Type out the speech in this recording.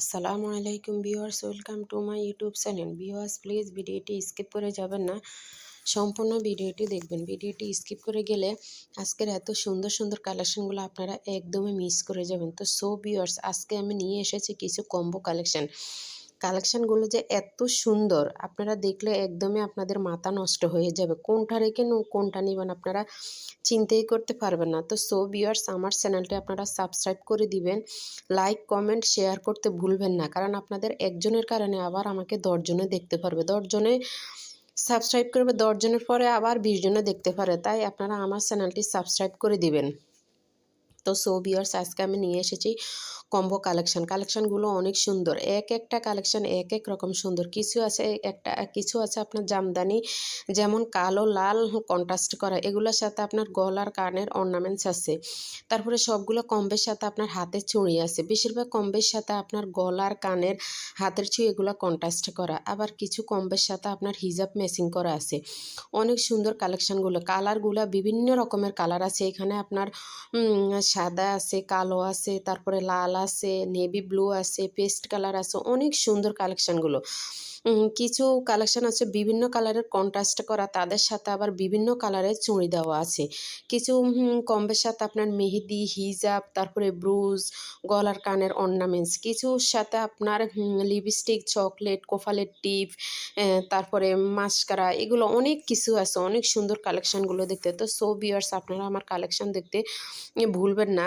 আসসালামু আলাইকুম viewers, welcome to my YouTube channel. Viewers, please ভিডিওটি স্কিপ করে যাবেন না, সম্পূর্ণ ভিডিওটি দেখবেন। ভিডিওটি স্কিপ করে গেলে আজকের এত সুন্দর সুন্দর কালেকশনগুলো আপনারা একদমই মিস করে যাবেন। তো সো ভিউয়ার্স, আজকে আমি নিয়ে এসেছি কিছু কম্বো কালেকশন। কালেকশানগুলো যে এত সুন্দর, আপনারা দেখলে একদমই আপনাদের মাথা নষ্ট হয়ে যাবে। কোনটা রেখে নো কোনটা নেবেন আপনারা চিন্তাই করতে পারবেন না। তো সো বিয়ার্স আমার চ্যানেলটি আপনারা সাবস্ক্রাইব করে দিবেন। লাইক কমেন্ট শেয়ার করতে ভুলবেন না। কারণ আপনাদের একজনের কারণে আবার আমাকে দশজনে দেখতে পারবে। দশজনে সাবস্ক্রাইব করবে দশজনের পরে আবার বিশ জনে দেখতে পারে। তাই আপনারা আমার চ্যানেলটি সাবস্ক্রাইব করে দিবেন। তো সো বিয়ার্স আজকে আমি নিয়ে এসেছি। কম্বো কালেকশন কালেকশনগুলো অনেক সুন্দর। এক একটা কালেকশন এক এক রকম সুন্দর। কিছু আছে একটা, কিছু আছে আপনার জামদানি, যেমন কালো, লাল কন্ট্রাস্ট করা। এগুলোর সাথে আপনার গলার, কানের অর্নামেন্টস আছে। তারপরে সবগুলো কম্বের সাথে আপনার হাতের চুড়ি আছে। বেশিরভাগ কম্বের সাথে আপনার গলার, কানের হাতের চুড়ি এগুলো কন্ট্রাস্ট করা। আবার কিছু কম্বের সাথে আপনার হিজাব ম্যাচিং করা আছে। অনেক সুন্দর কালেকশনগুলো কালারগুলো বিভিন্ন রকমের কালার আছে। এখানে আপনার সাদা আছে, কালো আছে, তারপরে লাল আছে নেভি ব্লু আছে পেস্ট কালার আছে, অনেক সুন্দর কালেকশানগুলো কিছু কালেকশান আছে, বিভিন্ন কালারের কন্ট্রাস্ট করা, তাদের সাথে আবার বিভিন্ন কালারের চুড়ি দেওয়া আছে। কিছু কম্বের সাথে আপনার মেহেদি হিজাব তারপরে ব্রুজ গলার কানের অর্নামেন্টস কিছুর সাথে আপনার লিপস্টিক চকলেট কোফালের টিপ তারপরে মাস্কারা এগুলো অনেক কিছু আছে, অনেক সুন্দর কালেকশানগুলো দেখতে। তো সো বিয়ার্স আপনারা আমার কালেকশান দেখতে ভুলবেন না।